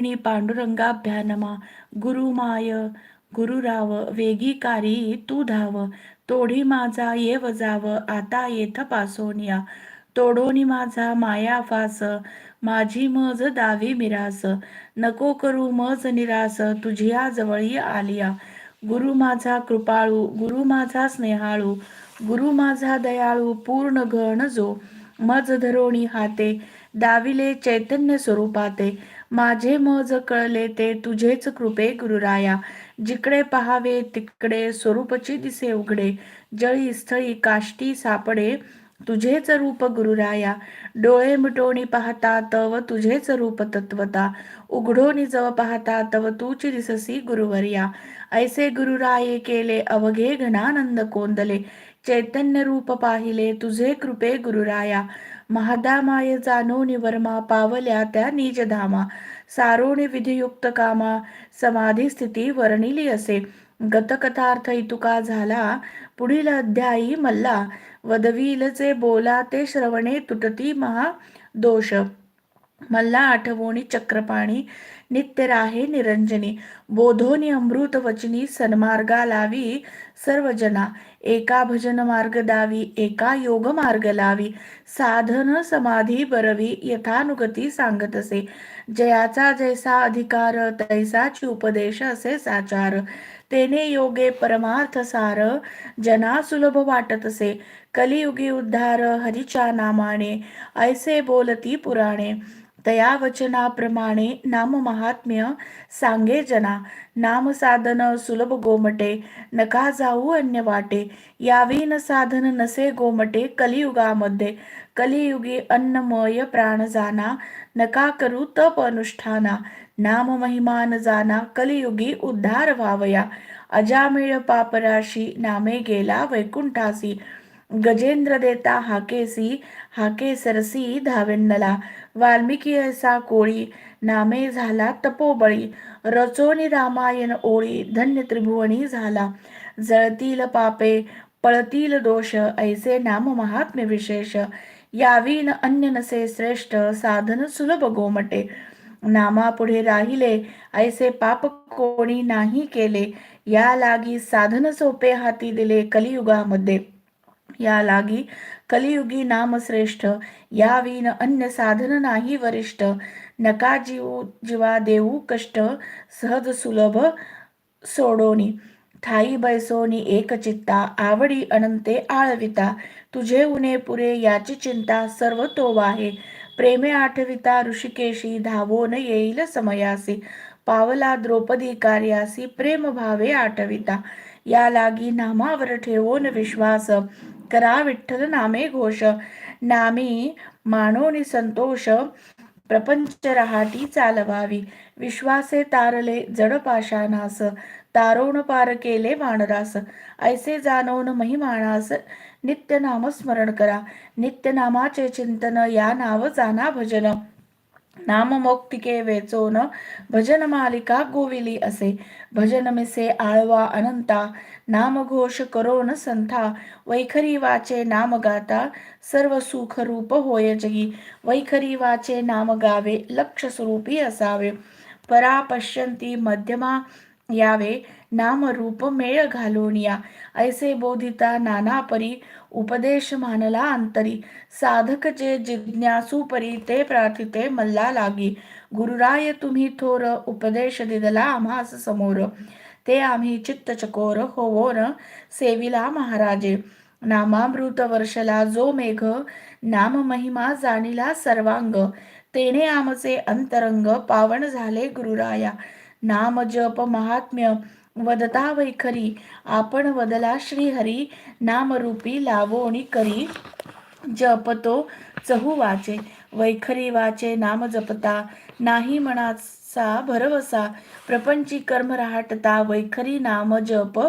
णी पांडुरंगाभ्यानमा गुरुमाय गुरुराव वेगीकारी तू धाव तोडी माझा येव जाव आता येथ पासोनिया तोडोनी माझा माया फास माझी मज दावी मिरास नको करू मज निरास तुझिया जवळी आलिया गुरु माझा कृपाळू गुरु माझा स्नेहाळू गुरु माझा दयाळू पूर्ण गण जो. मज धरोणी हाते दाविले चैतन्य स्वरूपाते. माझे मज कळले ते तुझेच कृपे गुरुराया. जिकडे पहावे तिकडे स्वरूपची दिसे उघडे. जळी स्थळी काष्टी सापडे तुझेच रूप गुरुराया. डोळे मिटोणी पाहता तव तुझेच रूप तत्वता. उघडोनी जव पाहता तव तूची दिससी गुरुवर्या. ऐसे गुरुराये केले अवघे घनानंद कोंदले. चैतन्य रूप पाहिले तुझे कृपे गुरुराया. महादामाय जाणोनी वर्मा पावल्या त्या निजधामा. सारोणी विधियुक्त कामा समाधी स्थिती वर्णिली असे. गतकथार्थ इतुका झाला पुढील अध्यायी मल्ला. वदवीलचे बोला ते श्रवणे तुटती महा दोष. मल्ला आठवोणी चक्रपाणी नित्य राहे निरंजनी बोधोनी अमृत वचनी सन्मार्गा लावी सर्वजना एका भजन मार्ग दावी एका योग मार्ग लावी साधन समाधी बरवी यथानुगती सांगत असे. जयाचा जैसा अधिकार तैसाची उपदेश असे साचार. तेने योगे परमार्थ सार जना सुलभ वाटत असे. कलियुगी उद्धार हरिच्या नामाने ऐसे बोलती पुराणे. तया वचनाप्रमाणे नाम महात्म्य सांगे जना. नाम साधन सुलभ गोमटे नका जाऊ अन्य वाटे. यावीन साधन नसे गोमटे कलियुगामध्ये. कलियुगी अन्नमय प्राण जाना नका करू तप अनुष्ठाना. नाम महिमान जाना कलियुगी उद्धार व्हावया. अजामिळ पापराशी नामे गेला वैकुंठासी. गजेंद्र देता हाकेसी हाके सरसी धावेन्नला वाल्मिकी ऐसा कोळी नामे झाला तपोबळी रचोनी रामायण ओळी धन्य त्रिभुवनी झाला जळतील पापे पळतील दोष ऐसे नाम महात्म्य विशेष यावीन अन्य नसे श्रेष्ठ साधन सुलभ गोमटे नामापुढे राहिले ऐसे पाप कोणी नाही केले या लागी साधन सोपे हाती दिले कलियुगामध्ये या लागी कलियुगी नाम श्रेष्ठ यावीन अन्य साधन नाही वरिष्ठ नका जीव जीवा देऊ कष्ट सहज सुलभ सोडोनी ठाई बैसोनी एक चित्ता आवडी अनंते आळविता तुझे उने पुरे याची चिंता सर्व तो वाहे प्रेमे आठविता ऋषिकेशी धावोन येईल समयासी पावला द्रौपदी कार्यासी प्रेम भावे आठविता या लागी नामावर ठेवून विश्वास करा विठ्ठल नामे घोष. नामी मानोनी संतोष प्रपंच रहाटी चालवावी. विश्वासे तारले जड तारोण पार केले मानरास ऐसे जाणवून महिमानास. नित्य नाम स्मरण करा. नित्य नामाचे चिंतन या नाव जाना भजन. नाममौक्तिके वेचोन भजन मालिका गोविली असे. भजन मिसे आळवा अनंता नामघोष करो करोन संथा. वैखरी वाचे नाम गाता सर्व सुख रूप होय जगी. वैखरी वाचे नाम गावे लक्ष स्वरूपी असावे. परा पश्यंती मध्यमा यावे. नाम रूप मेळ घालून या. ऐसे बोधिता नाना परी उपदेश मानला अंतरी. साधक जे जिज्ञासू परी ते प्रार्थिते मल्ला लागी. गुरुराय तुम्ही थोर उपदेश दिदला आम्हास समोर. ते आम्ही चित्त चकोर होवोन सेविला महाराजे. नामामृत वर्षला जो मेघ नाम महिमा जाणीला सर्वांग. तेने आमचे अंतरंग पावन झाले गुरुराया. नाम जप महात्म्य वदता वैखरी आपण वदला श्रीहरी नामरूपी लावोणी करी. जपतो चहू वाचे वैखरी वाचे नाम जपता नाही मनाचा भरवसा प्रपंची कर्म राहटता वैखरी नाम जप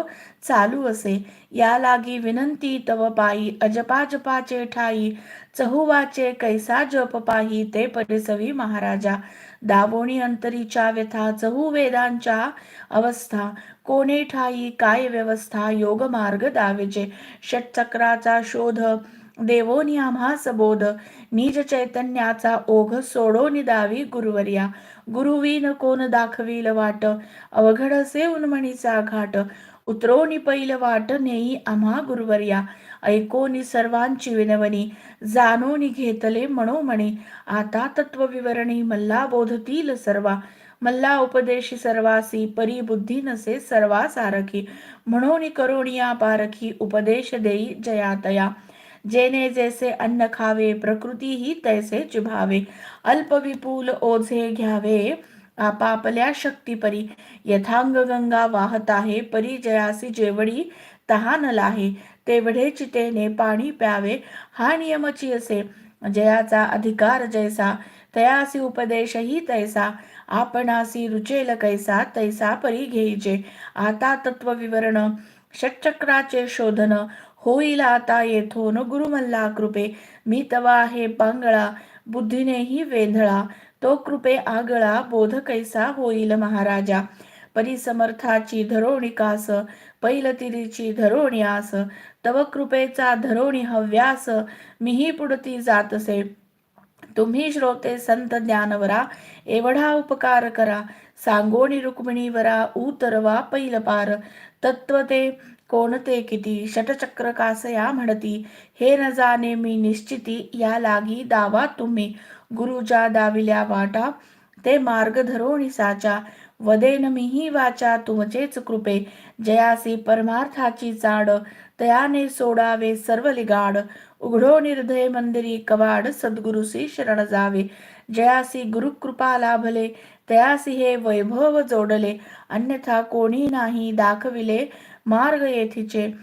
चालू असे. या लागी विनंती तव पायी अजपा जपाचे ठाई चहुवाचे कैसा जप पाही ते परिसवी महाराजा. दाबोणी अंतरीच्या व्यथा चहू वेदांच्या अवस्था कोणे ठाई काय व्यवस्था योग मार्ग दावेचे. षटचक्राचा शोध देवोनी आम्हास बोध निज चैतन्याचा ओघ सोडोनी दावी गुरुवर्या. गुरुवीन कोण दाखवील वाट अवघड असे उन्मणीचा घाट उतरवणी पैल वाट नेई आम्हा गुरुवर्या. ऐकोनी सर्वांची विनवणी जाणोनी घेतले मनोमणी. आता तत्वविवरणी मल्ला बोधतील सर्वा. मल्ला उपदेशी सर्वासी परी बुद्धी नसे सर्वा सारखी. म्हणून करोणिया पारखी उपदेश देई जयातया. जेने जैसे अन्न खावे प्रकृती ही तैसे जिभावे अल्प विपुल ओझे घ्यावे आपापल्या शक्तीपरी यथांग गंगा वाहत आहे. परी जयासी जेवढी तहान लाहे तेवढे चितेने पाणी प्यावे. हा नियमची असे जयाचा अधिकार जैसा तयासी उपदेशही तैसा. आपणासी रुचेल कैसा तैसा परी घेईजे. आता तत्व विवरण षटचक्राचे शोधन होईल आता येथून गुरुमल्ला कृपे. मी तवा आहे पांगळा बुद्धीनेही वेंधळा. तो कृपे आगळा बोध कैसा होईल महाराजा. परिसमर्थाची धरोणिकास पैलतिरीची धरोण्यास तव कृपेचा धरोणी हव्यास मीही पुढती जातसे. तुम्ही श्रोते संत ज्ञानवरा एवढा उपकार करा. सांगोणी रुक्मिणीवरा उतरवा पैलपार तत्व ते कोणते किती? षटचक्र कासया म्हणती. हे न जाणे मी निश्चिती या लागी दावा तुम्ही. गुरुजा दाविल्या वाटा ते मार्ग धरोणी साचा. वदेन मीही वाचा तुमचेच कृपे. जयासी परमार्थाची चाड तयाने सोडावे सर्व लिगाड. उघडो निर्धय मंदिरी कवाड सद्गुरुसी शरण जावे. जयासी गुरुकृपा लाभले तयासी हे वैभव जोडले. अन्यथा कोणी नाही दाखविले मार्ग येथीचे.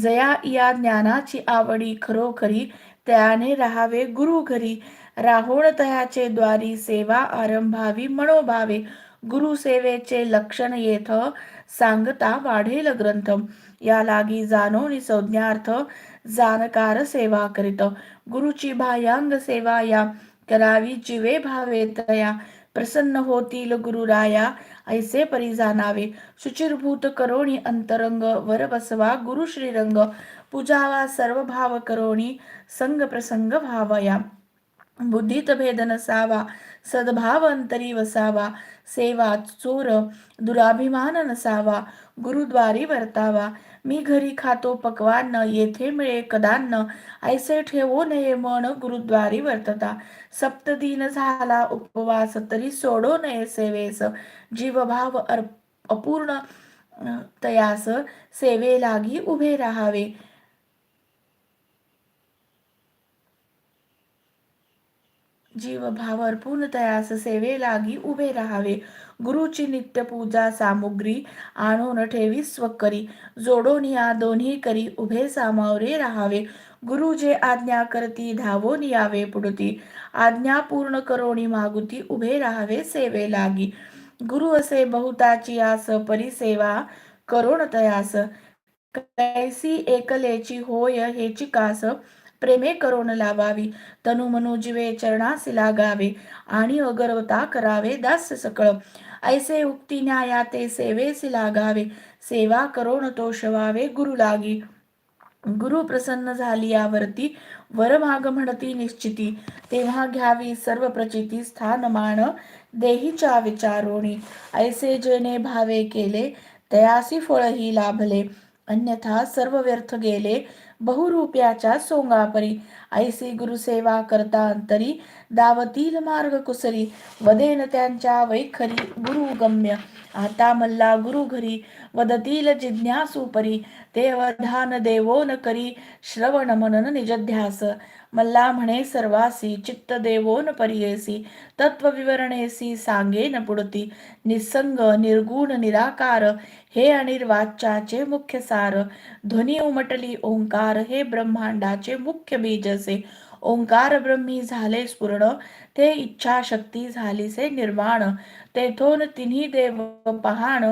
जया या ज्ञानाची आवडी खरोखरी त्याने राहावे गुरु घरी. राहोण तयाचे द्वारी सेवा आरंभावी मनोभावे गुरु सेवेचे लक्षण येथ सांगता वाढेल ग्रंथ. या लागी जाणोनी संज्ञार्थ जाणकार सेवा करीत. गुरुची भायांग सेवा या करावी जिवे भावे तया प्रसन्न होतील गुरुराया ऐसे परी जाणावे. शुचिरभूत करोणी अंतरंग वर बसवा गुरु श्रीरंग. पूजावा सर्व भाव करोणी संग प्रसंग भावया. बुद्धीत भेद नसावा सद्भाव अंतरी वसावा सेवा चोर दुराभिमान नसावा गुरुद्वारी वर्तावा. मी घरी खातो पकवान येथे मिळे कदान्न. ऐसे ठेवो नये मन गुरुद्वारी वर्तता. सप्तदीन झाला उपवास तरी सोडो नये सेवेस. जीवभाव अपूर्ण तयास. सेवे लागी उभे राहावे. जीव भाव अर्पून तयास सेवे लागी उभे राहावे. गुरुची नित्य पूजा सामुग्री आणून ठेवी स्वकरी. जोडून या दोन्ही करी उभे सामावरे राहावे. गुरु जे आज्ञा करती धावून यावे पुढती. आज्ञा पूर्ण करोणी मागुती उभे राहावे सेवे लागी गुरु असे बहुताची आस परिसेवा करोण तयास. कैसी एकलेची होय हेची कास. प्रेमे करून लावावी. तनु मनु जीवे चरणासी लागावे आणि अगरवता करावे दास सकळ. ऐसे उक्ती न्याया ते सेवेसी लागावे. सेवा करोण तोषवावे गुरु लागी. गुरु प्रसन्न झाली यावरती वरमाग म्हणती निश्चिती. तेव्हा घ्यावी सर्व प्रचिती स्थानमान देहीच्या विचारोणी ऐसे जेने भावे केले तयासी फळही लाभले. अन्यथा सर्व व्यर्थ गेले बहुरूप्याच्या सोंगापरी. ऐसी गुरुसेवा करता अंतरी दावतील मार्ग कुसरी वदेन त्यांच्या वैखरी गुरुगम्य आता मल्ला गुरु घरी वदतील जिज्ञासू देवधान देवो न करी श्रवण मनन निजध्यास मल्ला म्हणे सर्वासी चित्त देवोन परियेसी तत्व विवरणेसी सांगेन पुढती निसंग निर्गुण निराकार हे अनिर्वाच्याचे मुख्य सार. ध्वनी उमटली ओंकार हे ब्रह्मांडाचे मुख्य बीज जसे ओंकार ब्रह्मी झाले स्पूर्ण ते इच्छाशक्ती झालीसे निर्माण. तेथून तिन्ही देव पहाण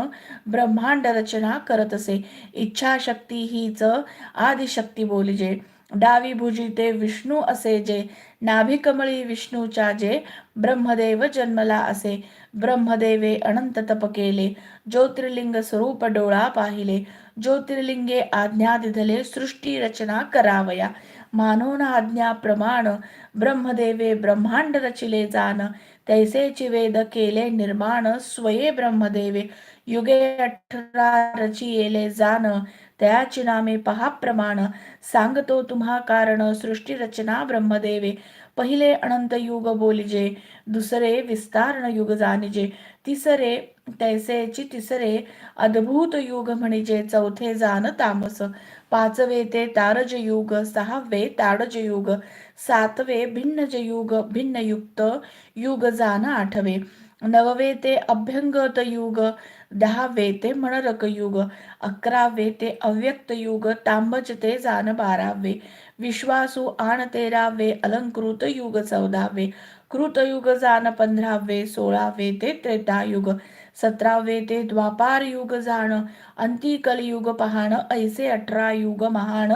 ब्रह्मांड रचना करत असे इच्छाशक्ती हीच आदिशक्ती बोलिजे डावी भुजी ते विष्णू असे जे. नाभिकमळी विष्णूच्या जे. ब्रह्मदेव जन्मला असे. ब्रह्मदेवे अनंत तप केले. ज्योतिर्लिंग स्वरूप डोळा पाहिले. ज्योतिर्लिंगे आज्ञा दिधले सृष्टी रचना करावया. मानोन प्रमाण ब्रह्मदेवे ब्रह्मांड रचिले जान तैसेची वेद केले निर्माण स्वये ब्रह्मदेवे युगे अठरा रचिले जान त्याची नामे पहा प्रमाण सांगतो तुम्हा कारण सृष्टी रचना ब्रह्मदेवे पहिले अनंत युग बोलिजे दुसरे विस्तारण युग जाणिजे तिसरे तैसेची तिसरे अद्भुत युग म्हणजे चौथे जान तामस. पाचवे ते तारज युग सहावे ताडज युग सातवे भिन्नज युग भिन्नयुक्त युग जान आठवे. नववे ते अभ्यंगत युग दहावे ते मणरक युग अकरावे ते अव्यक्त युग तांबज ते जान बारावे. विश्वासू आण तेरावे अलंकृत युग चौदावे. कृतयुग जान पंधरावे सोळावे ते त्रेतायुग सतरावे ते द्वापार युग जाण अंती कलयुग पहाण ऐसे अठरा युग महान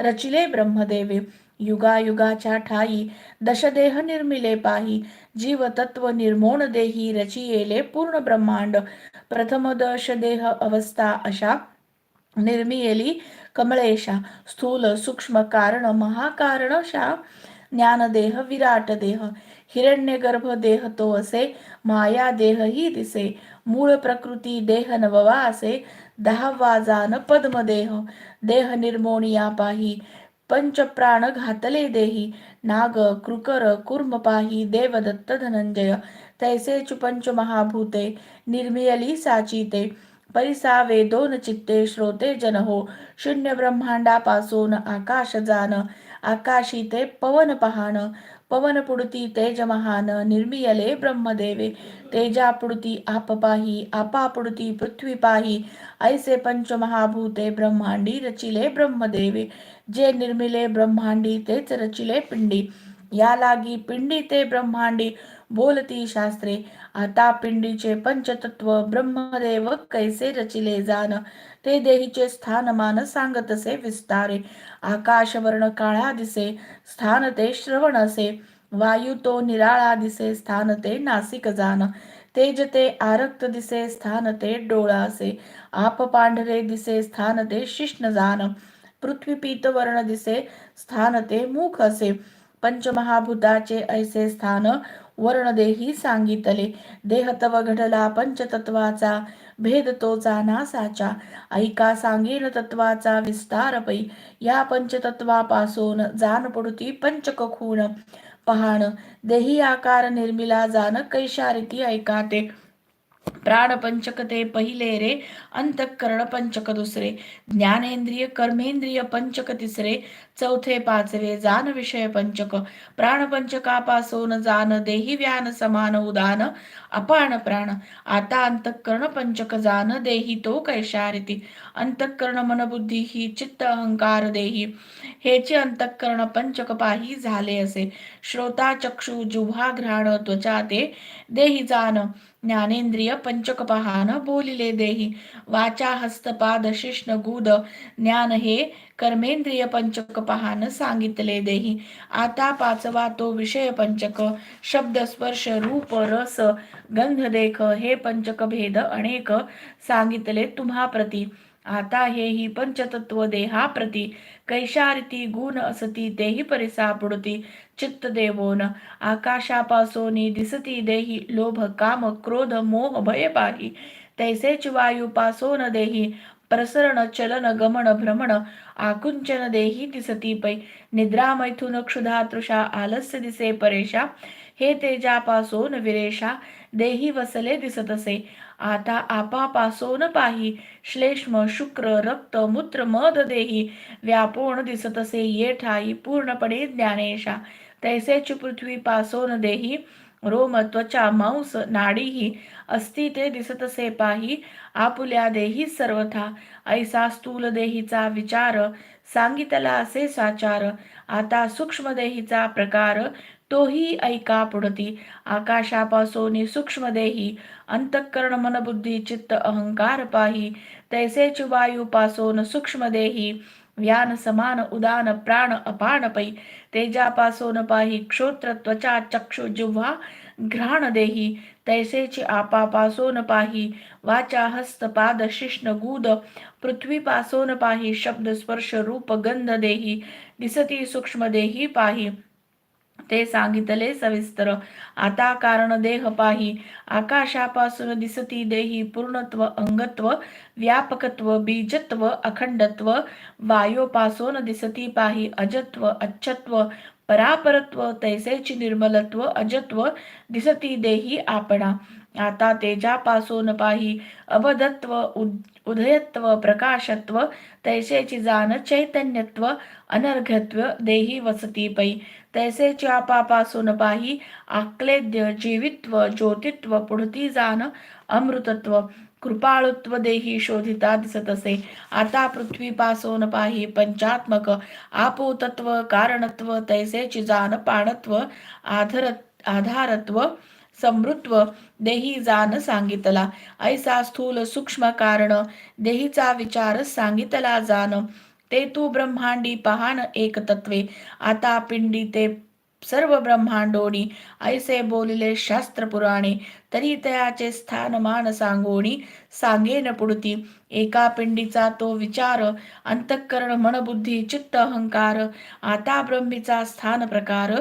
रचिले ब्रह्मदेवे। युगायुगाच्या ठाई दशदेह निर्मिले पाही जीव तत्व निर्मोण देही रचियेले पूर्ण ब्रह्मांड। प्रथम दशदेह अवस्था अशा निर्मियेली कमळेशा स्थूल सूक्ष्म कारण महाकारणशा ज्ञानदेह विराट देह हिरण्यगर्भ देह तो असे माया देह ही दिसे. मूळ प्रकृती देह नववा असे दहावा जान पद्मदेह. देह निर्मोनिया पाही पंचप्राण घातले देही. नाग कृकर कुर्म पाही देवदत्त धनंजय. तैसेच पंच महाभूते निर्मियली साचिते. परिसावे दोन चित्ते श्रोते जन हो शून्य ब्रह्मांडापासून आकाश जान आकाशी ते पवन पहाण पवन पुडती तेज महान निर्मियले ब्रह्मदेवे तेजा पुडती आप पाही आपा पुडती पृथ्वी पाही ऐसे पंच महाभूते ब्रह्मांडी रचिले ब्रह्मदेवे जे निर्मिले ब्रह्मांडी तेच रचिले पिंडी या लागी पिंडी ते ब्रह्मांडी बोलती शास्त्रे. आता पिंडीचे पंचतत्व ब्रह्मदेव कैसे रचिले जान? ते देहीचे स्थानमान सांगतसे विस्तारे. आकाश वर्ण काळा दिसे स्थान ते श्रवण असे. वायू तो निराळा दिसे स्थान ते नासिक जान. तेज ते आरक्त दिसे स्थान ते डोळा असे. आप पांढरे दिसे स्थान ते शिष्ण जान. पृथ्वी पीत वर्ण दिसे स्थान ते मुख असे. पंचमहाभूताचे ऐसे स्थान वर्णदेही सांगितले देहतव घडला पंचतत्वाचा भेद तोचा नासाचा ऐका सांगेन तत्वाचा विस्तार पै या पंचतत्वापासून जाण पडती पंचक खूण पहाण देही आकार निर्मिला जाण कैशारिती ऐका ते. प्राण पंचक ते पहिले रे अंतःकरण पंचक दुसरे ज्ञानेंद्रिय कर्मेंद्रिय पंचक तिसरे चौथे पाचवे जान विषय पंचक प्राण पंचकापासून जान देही व्यान समान उदान अपान प्राण आता अंतःकरण पंचक जान देही तो कैशारिती अंतःकरण मन बुद्धी ही चित्त अहंकार देही हेचे अंतःकरण पंचक पाही झाले असे श्रोता चक्षु जुव्हा घ्राण त्वचा ते देही जान ज्ञानेंद्रिय पंचक पहान बोलिले देही। वाचा हस्तपाद शिष्ण गुद। ज्ञान हे कर्मेंद्रिय पंचक पहान सांगितले देही। आता पाचवा तो विषय पंचक शब्द स्पर्श रूप रस गंध देख हे पंचक भेद अनेक सांगितले तुम्हा प्रती आता हे ही पंचतत्व देहा प्रती कैशारिती गुण असती तेही परिसा पुडती चित्त देवोन आकाशापासून दिसती देही लोभ काम क्रोध मोह भय पाही. तैसेच वायूपासून देही प्रसरण चलन गमन भ्रमण आकुंचन देही दिसती पै. निद्रा मैथुन क्षुधा तृषा आलस्य दिसे परेशा हे तेजापासून विरेषा देही वसले दिसत असे आता आपापासून पाही श्लेष्म शुक्र रक्त मूत्र मद देही व्यापोण दिसतसे. ये ठाई पूर्णपणे ज्ञानेशा. तैसेच पृथ्वी पासोन देही रोम त्वचा मांस नाडीही अस्ति ते दिसतसे पाही. आपुल्या देही सर्वथा. ऐसा स्थूल देहीचा विचार सांगितला असे साचार. आता सूक्ष्म देहीचा प्रकार तोही ऐका पुढती. आकाशापासून सूक्ष्म देही अंतःकरण मनबुद्धी चित्त अहंकार पाही. तैसेच वायूपासून सूक्ष्म देही व्यान समान उदान प्राण अपान पै. तेजापासून पाही क्षोत्र त्वचा चक्षु जिव्हा घ्राण देही. तैसेची आपापासोन पाही वाचा हस्त पाद शिष्ण गुद. पृथ्वीपासोन पाही शब्द स्पर्श रूप गंध देही. दिसती सूक्ष्म देही पाही. ते सांगितले सविस्तर. आता कारण देह पाही. आकाशापासून दिसती देही पूर्णत्व अंगत्व व्यापकत्व बीजत्व अखंडत्व वायोपासून दिसती पाही अजत्व अच्छत्व परापरत्व तैसेची निर्मलत्व अजत्व दिसती देही आपणा. आता तेजापासून पाही अबधत्व उदयत्व प्रकाशत्व तैसेची जाण चैतन्यत्व अनर्घत्व देही वसती पै. तैसे चापापासून पाही आक्लेद्य जीवित्व ज्योतित्व पुढती जाण अमृतत्व कृपाळुत्व देही शोधिता दिसत असे. आता पृथ्वीपासून पाही पंचात्मक आपोतत्व कारणत्व तैसेची जाण पाणत्व आधर आधारत्व समृत्व देही जाण सांगितला. ऐसा स्थूल सूक्ष्म कारण देहीचा विचार सांगितला जाण. ते तू ब्रह्मांडी पहान एक तत्वे. आता पिंडी ते सर्व ब्रह्मांडोनी ऐसे बोलिले शास्त्र पुराणे तरी तयाचे स्थानमान सांगोणी. सांगेन पुढती एका पिंडीचा तो विचार अंतःकरण मनबुद्धी चित्त अहंकार आता ब्रह्मीचा स्थान प्रकार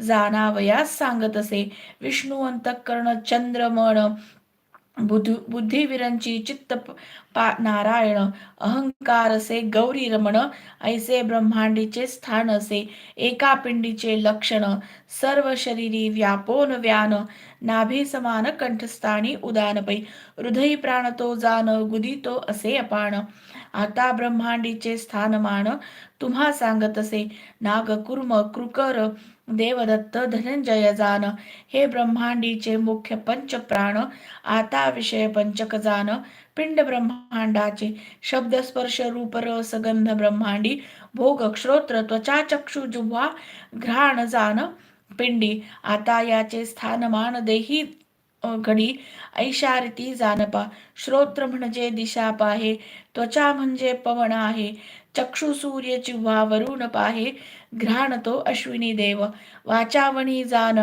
जाणावयास सांगत असे. विष्णू अंतःकरण चंद्र मन बुद्ध बुद्धिवीरांची चित्त पा नारायण अहंकार असे गौरी रमण ऐसे ब्रह्मांडीचे स्थान असे एका पिंडीचे लक्षण सर्व शरीरी व्यापोन व्यान नाभी समान कंठस्थानी उदानपै हृदयी प्राण तो जान गुदितो असे अपान. आता ब्रह्मांडीचे स्थानमान तुम्हा सांगत असे. नाग कुर्म कृकर देवदत्त धनंजय जान हे ब्रह्मांडीचे मुख्य पंच प्राण आता विषय पंचक जान. पिंड ब्रह्मांडाचे शब्द स्पर्श रूप रस गंध ब्रह्मांडी भोग श्रोत्र त्वचा चक्षु जुव्हा घ्राण जान. पिंडी आता याचे स्थानमान देही घडी ऐशारती जानपा श्रोत्र म्हणजे दिशा पाहे त्वचा म्हणजे पवन आहे चक्षु सूर्य जिव्हा वरुण पाहे घ्राण तो अश्विनी देव वाचावणी जान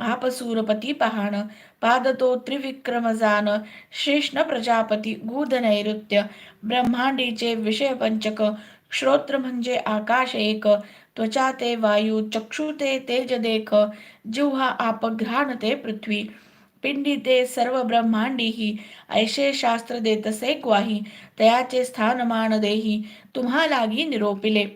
आप सूरपती पहाण पाद तो त्रिविक्रम जान श्रेष्ण प्रजापती गुद नैऋत्य ब्रह्मांडीचे विषय पंचक श्रोत्र म्हणजे आकाश एक त्वचा ते वायू चक्षु ते तेज देख जिव्हा आप घ्राण ते पृथ्वी पिंडिते सर्व ब्रह्मांडीही ऐशे शास्त्र देतसे क्वाही तयाचे स्थानमान देही तुम्हा लागी निरोपिले.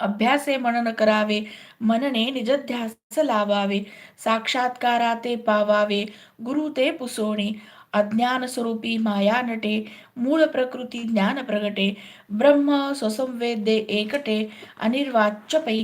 अभ्यासे मनन करावे मनने निजध्यास लावावे साक्षात्कारा ते पावावे गुरु ते पुसोणे अज्ञान स्वरूपी माया नटे मूळ प्रकृती ज्ञान प्रगटे ब्रह्म स्वसंवेद्ये एकटे अनिर्वाच्यपै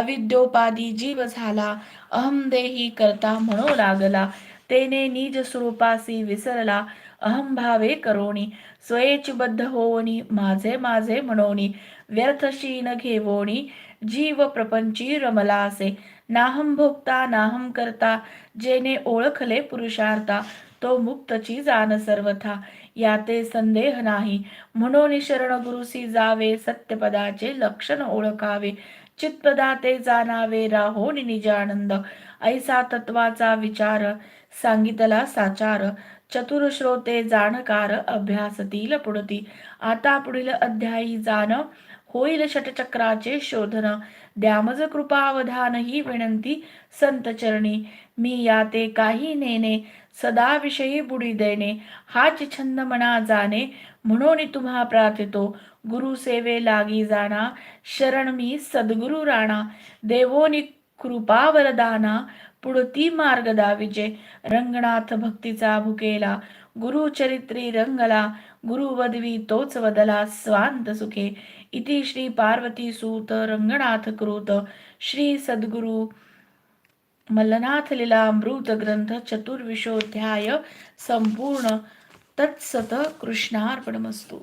अविद्योपादी जीव झाला अहम देही करता म्हणू लागला तेने निज स्वरूपासी विसरला. अहंभावे करोणी स्वयेचबद्ध होवणी माझे माझे म्हणोनी व्यर्थशीन घेवोणी जीव प्रपंची रमला असे नाहम भोगता नाहम करता जेने ओळखले पुरुषार्था तो मुक्तची जाण सर्वथा. याते संदेह नाही. म्हणून शरण गुरुसी जावे सत्यपदाचे लक्षण ओळखावे. चित्पदाते जाणावे राहो निजानंद. ऐसा तत्वाचा विचार सांगितला साचार चतुर श्रोते जाणकार अभ्यासतील पुढती आता पुढील अध्यायी जाण होईल षटचक्राचे शोधन. द्यामज कृपावधान ही विनंती संत चरणी. मी याते काही नेने सदा विषयी बुडी देणे. हाच छंद मना जाणे म्हणून तुम्हा प्रार्थितो. गुरु सेवे लागी जाणा शरण मी सद्गुरु राणा. देवोनी कृपा वरदाना पुढती मार्ग दाविजे रंगनाथ भक्तीचा भुकेला गुरुचरित्री रंगला गुरु वदवी तोच वदला स्वांत सुखे. इति श्री पार्वती सूत रंगनाथ कृत श्री सद्गुरु मल्लनाथ अमृत ग्रंथ चतुर्विशोध्याय संपूर्ण तत्सत कृष्णार्पणमस्तू.